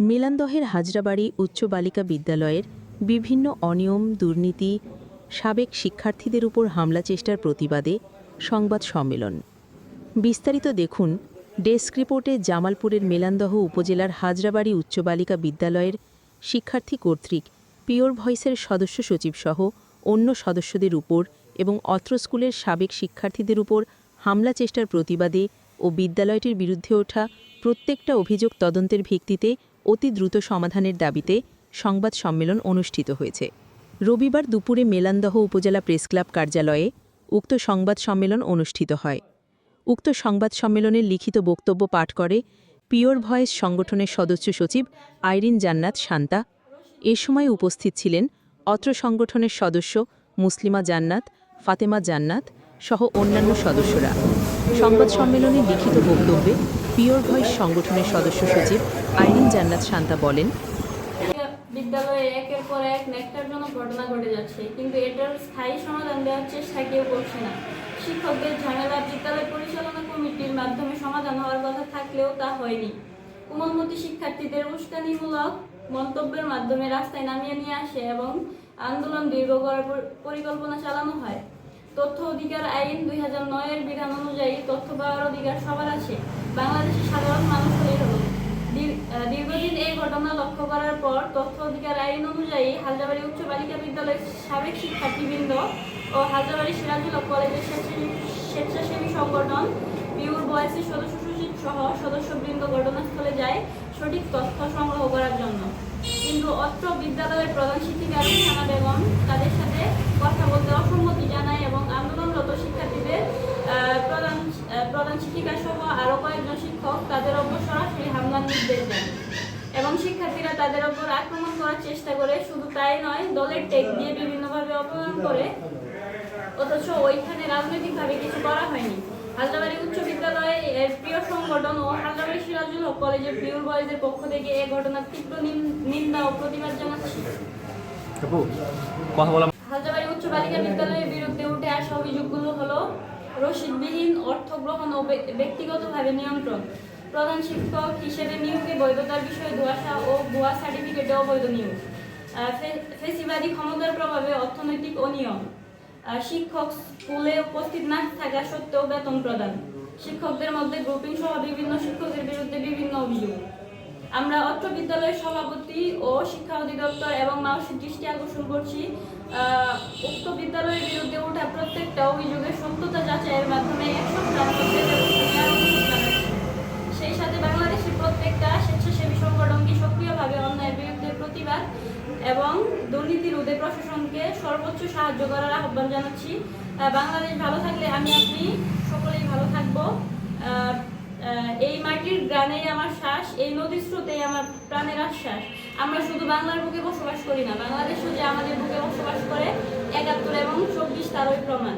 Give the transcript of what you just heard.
মেলান্দহের হাজরাবাড়ি উচ্চ বালিকা বিদ্যালয়ের বিভিন্ন অনিয়ম, দুর্নীতি, সাবেক শিক্ষার্থীদের উপর হামলা চেষ্টার প্রতিবাদে সংবাদ সম্মেলন। বিস্তারিত দেখুন ডেস্ক রিপোর্টে জামালপুরের মেলান্দহ উপজেলার হাজরাবাড়ি উচ্চ বালিকা বিদ্যালয়ের শিক্ষার্থী কর্তৃক পিওর ভয়েসের সদস্য সচিবসহ অন্য সদস্যদের উপর এবং অত্র স্কুলের সাবেক শিক্ষার্থীদের উপর হামলা চেষ্টার প্রতিবাদে ও বিদ্যালয়টির বিরুদ্ধে ওঠা প্রত্যেকটা অভিযোগ তদন্তের ভিত্তিতে অতি দ্রুত সমাধানের দাবিতে সংবাদ সম্মেলন অনুষ্ঠিত হয়েছে। রবিবার দুপুরে মেলান্দহ উপজেলা প্রেসক্লাব কার্যালয়ে উক্ত সংবাদ সম্মেলন অনুষ্ঠিত হয়। উক্ত সংবাদ সম্মেলনে লিখিত বক্তব্য পাঠ করে পিওর ভয়েস সংগঠনের সদস্য সচিব আইরিন জান্নাত শান্তা। এ সময় উপস্থিত ছিলেন অত্র সংগঠনের সদস্য মুসলিমা জান্নাত, ফাতেমা জান্নাত সহ অন্যান্য সদস্যরা। সংবাদ সম্মেলনে লিখিত বক্তব্যে পিওর ভয়েস সংগঠনের সদস্য সচিব আইরিন জান্নাত শান্তা বলেন, বিদ্যালয়ে একের পর এক নেকটারজনক ঘটনা ঘটে যাচ্ছে, কিন্তু এটার স্থায়ী সমাধান দেওয়ার চেষ্টা কেউ করছে না। শিক্ষকদের ঝামেলা বিদ্যালয় পরিচালনা কমিটির মাধ্যমে সমাধান হওয়ার কথা থাকলেও তা হয়নি। কোমলমতি শিক্ষার্থীদের উস্কানিমূলক মন্তব্যের মাধ্যমে রাস্তায় নামিয়ে নিয়ে আসে এবং আন্দোলন দীর্ঘ করার পর- পরিকল্পনা চালানো হয়। তথ্য অধিকার আইন দুই হাজার নয়ের বিধান অনুযায়ী তথ্য পাওয়ার অধিকার সবার আছে। বাংলাদেশের সাধারণ মানুষ হলো দীর- দীর্ঘদিন এই ঘটনা লক্ষ্য করার পর তথ্য অধিকার আইন অনুযায়ী হালদাবাড়ি উচ্চ বালিকা বিদ্যালয়ের সাবেক শিক্ষার্থীবৃন্দ ও হালদাবাড়ি সিরাজুল কলেজের স্বেচ্ছাসেবী সংগঠন পিউর বয়সী সদস্য সচিব সহ সদস্যবৃন্দ ঘটনাস্থলে যায় সঠিক তথ্য সংগ্রহ করার জন্য। কিন্তু অত্র বিদ্যালয়ের প্রধান শিক্ষিকা রুখানা বেগম তাদের সাথে কথা বলতে অসম্মতি জানায় এবং আন্দোলনরত শিক্ষার্থীদের আহ, প্রধান আহ, প্রধান শিক্ষিকা সহ আরও কয়েকজন শিক্ষক তাদের ওপর সরাসরি হামলার নির্দেশ দেন এবং শিক্ষার্থীরা তাদের ওপর আক্রমণ করার চেষ্টা করে শুধু তাই নয় দলের টেক দিয়ে বিভিন্নভাবে অপমান করে অথচ ওইখানে রাজনৈতিকভাবে কিছু করা হয়নি। হালদাবাড়ি উচ্চ বিদ্যালয়ে এর প্রিয় সংগঠন ও হালদাবাড়ি সিরাজুল হক কলেজের পিউর বয়েজের পক্ষ থেকে এই ঘটনার তীব্র নিন্দা ও প্রতিবাদ জানাচ্ছি। হালদাবাড়ি উচ্চ বালিকা বিদ্যালয়ের বিরুদ্ধে উঠে আসা অভিযোগগুলো হলো রসিদবিহীন অর্থ গ্রহণ ও ব্যক্তিগতভাবে নিয়ন্ত্রণ। প্রধান শিক্ষক হিসেবে নিয়োগে বৈধতার বিষয়ে ধোয়াশা ও ভুয়া সার্টিফিকেটে অবৈধ নিয়োগ। ফেসিবাদী ক্ষমতার প্রভাবে অর্থনৈতিক অনিয়ম। শিক্ষক স্কুলে উপস্থিত না থাকা সত্ত্বেও বেতন প্রদান। শিক্ষকদের মধ্যে গ্রুপিং সহ বিভিন্ন শিক্ষকের বিরুদ্ধে বিভিন্ন অভিযোগ। আমরা অত্র বিদ্যালয়ের সভাপতি ও শিক্ষা অধিদপ্তর এবং মানসিক দৃষ্টি আকর্ষণ করছি। উক্ত বিদ্যালয়ের বিরুদ্ধে ওঠা প্রত্যেকটা অভিযোগের সত্যতা যাচাইয়ের মাধ্যমে এক সেই সাথে বাংলাদেশের প্রত্যেকটা স্বেচ্ছাসেবী সংগঠনকে সক্রিয়ভাবে অন্যায়ের বিরুদ্ধে প্রতিবাদ এবং দুর্নীতি রোধে প্রশাসনকে সর্বোচ্চ সাহায্য করার আহ্বান জানাচ্ছি। বাংলাদেশ ভালো থাকলে আমি আপনি সকলেই ভালো থাকব। এই মাটির গ্রানেই আমার শ্বাস, এই নদীর স্রোতেই আমার প্রাণের আশ্বাস। আমরা শুধু বাংলার বুকে বসবাস করি না, বাংলাদেশও যে আমাদের বুকে বসবাস করে, একাত্তর এবং চব্বিশ তারই প্রমাণ।